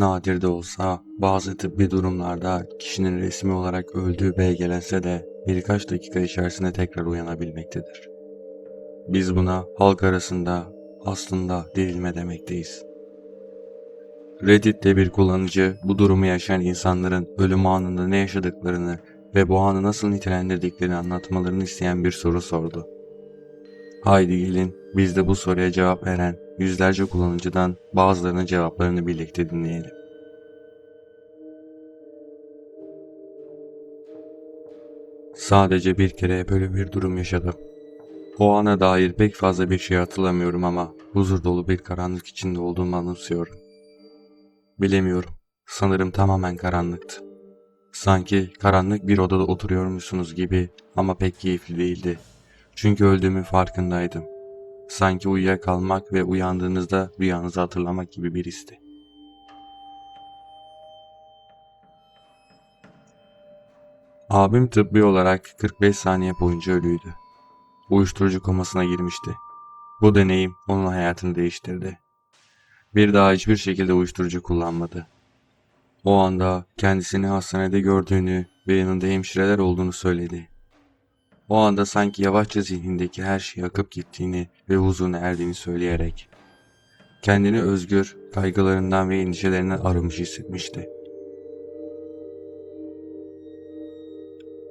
Nadir de olsa bazı tıbbi durumlarda kişinin resmi olarak öldüğü belgelense de birkaç dakika içerisinde tekrar uyanabilmektedir. Biz buna halk arasında aslında dirilme demekteyiz. Reddit'te bir kullanıcı bu durumu yaşayan insanların ölüm anında ne yaşadıklarını ve bu anı nasıl nitelendirdiklerini anlatmalarını isteyen bir soru sordu. Haydi gelin biz de bu soruya cevap veren yüzlerce kullanıcıdan bazılarının cevaplarını birlikte dinleyelim. Sadece bir kere böyle bir durum yaşadım. O ana dair pek fazla bir şey hatırlamıyorum ama huzur dolu bir karanlık içinde olduğumu anımsıyorum. Bilemiyorum. Sanırım tamamen karanlıktı. Sanki karanlık bir odada oturuyormuşsunuz gibi ama pek keyifli değildi. Çünkü öldüğümün farkındaydım. Sanki uyuyakalmak ve uyandığınızda rüyanızı hatırlamak gibi bir histi. Abim tıbbi olarak 45 saniye boyunca ölüydü. Uyuşturucu komasına girmişti. Bu deneyim onun hayatını değiştirdi. Bir daha hiçbir şekilde uyuşturucu kullanmadı. O anda kendisini hastanede gördüğünü ve yanında hemşireler olduğunu söyledi. O anda sanki yavaşça zihnindeki her şey akıp gittiğini ve huzuruna erdiğini söyleyerek kendini özgür, kaygılarından ve endişelerinden arınmış hissetmişti.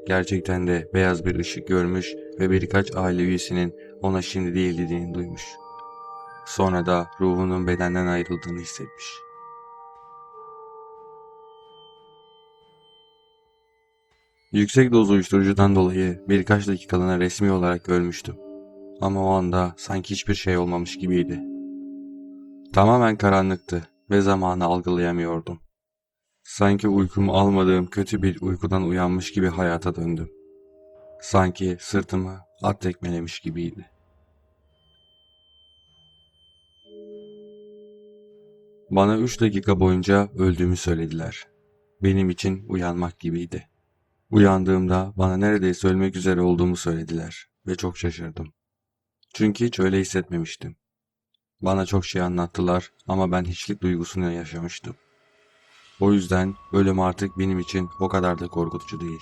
Gerçekten de beyaz bir ışık görmüş ve birkaç aile üyesinin ona şimdi değil dediğini duymuş. Sonra da ruhunun bedenden ayrıldığını hissetmiş. Yüksek doz uyuşturucudan dolayı birkaç dakikalığına resmi olarak ölmüştüm. Ama o anda sanki hiçbir şey olmamış gibiydi. Tamamen karanlıktı ve zamanı algılayamıyordum. Sanki uykumu almadığım kötü bir uykudan uyanmış gibi hayata döndüm. Sanki sırtımı at tekmelemiş gibiydi. Bana üç dakika boyunca öldüğümü söylediler. Benim için uyanmak gibiydi. Uyandığımda bana neredeyse ölmek üzere olduğumu söylediler ve çok şaşırdım. Çünkü hiç öyle hissetmemiştim. Bana çok şey anlattılar ama ben hiçlik duygusunu yaşamıştım. O yüzden ölüm artık benim için o kadar da korkutucu değil.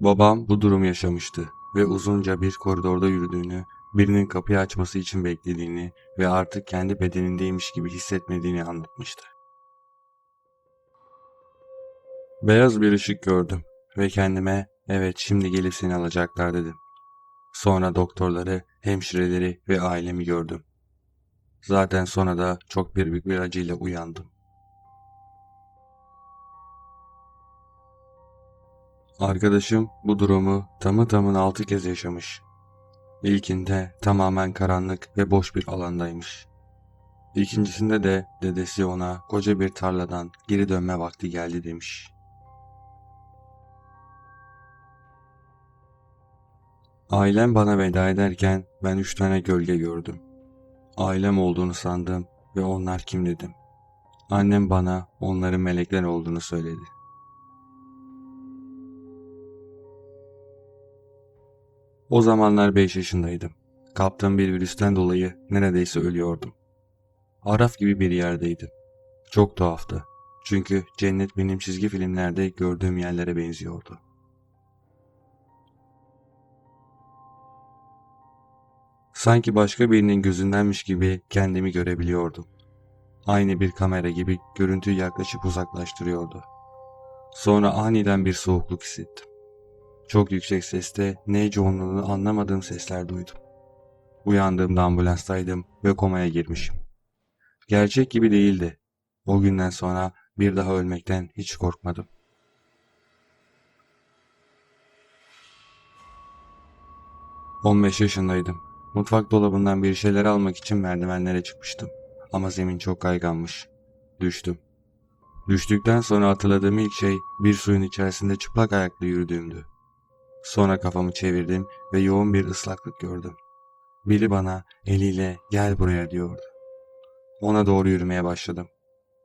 Babam bu durumu yaşamıştı ve uzunca bir koridorda yürüdüğünü, birinin kapıyı açması için beklediğini ve artık kendi bedenindeymiş gibi hissetmediğini anlatmıştı. Beyaz bir ışık gördüm ve kendime evet şimdi gelip seni alacaklar dedim. Sonra doktorları, hemşireleri ve ailemi gördüm. Zaten sonra da çok bir büyük bir acıyla uyandım. Arkadaşım bu durumu tamı tamına altı kez yaşamış. İlkinde tamamen karanlık ve boş bir alandaymış. İkincisinde de dedesi ona koca bir tarladan geri dönme vakti geldi demiş. Ailem bana veda ederken ben üç tane gölge gördüm. Ailem olduğunu sandım ve onlar kim dedim. Annem bana onların melekler olduğunu söyledi. O zamanlar 5 yaşındaydım. Kaptığım bir virüsten dolayı neredeyse ölüyordum. Araf gibi bir yerdeydim. Çok tuhaftı. Çünkü cennet benim çizgi filmlerde gördüğüm yerlere benziyordu. Sanki başka birinin gözündenmiş gibi kendimi görebiliyordum. Aynı bir kamera gibi görüntüyü yaklaşıp uzaklaştırıyordu. Sonra aniden bir soğukluk hissettim. Çok yüksek seste ne yoğunluğunu anlamadığım sesler duydum. Uyandığımda ambulanstaydım ve komaya girmişim. Gerçek gibi değildi. O günden sonra bir daha ölmekten hiç korkmadım. On beş yaşındaydım. Mutfak dolabından bir şeyler almak için merdivenlere çıkmıştım. Ama zemin çok kayganmış. Düştüm. Düştükten sonra hatırladığım ilk şey bir suyun içerisinde çıplak ayakla yürüdüğümdü. Sonra kafamı çevirdim ve yoğun bir ıslaklık gördüm. Biri bana eliyle gel buraya diyordu. Ona doğru yürümeye başladım.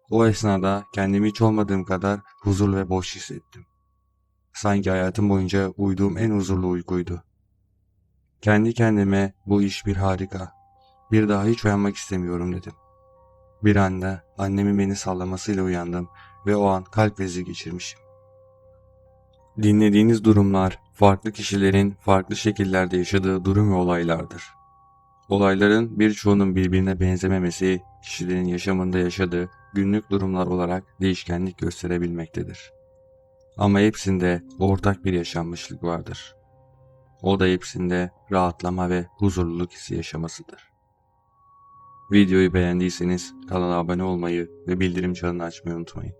O esnada kendimi hiç olmadığım kadar huzurlu ve boş hissettim. Sanki hayatım boyunca uyuduğum en huzurlu uykuydu. Kendi kendime bu iş bir harika. Bir daha hiç uyanmak istemiyorum dedim. Bir anda annemin beni sallamasıyla uyandım ve o an kalp krizi geçirmişim. Dinlediğiniz durumlar farklı kişilerin farklı şekillerde yaşadığı durum ve olaylardır. Olayların birçoğunun birbirine benzememesi kişilerin yaşamında yaşadığı günlük durumlar olarak değişkenlik gösterebilmektedir. Ama hepsinde ortak bir yaşanmışlık vardır. O da hepsinde rahatlama ve huzurluluk hissi yaşamasıdır. Videoyu beğendiyseniz kanala abone olmayı ve bildirim çanını açmayı unutmayın.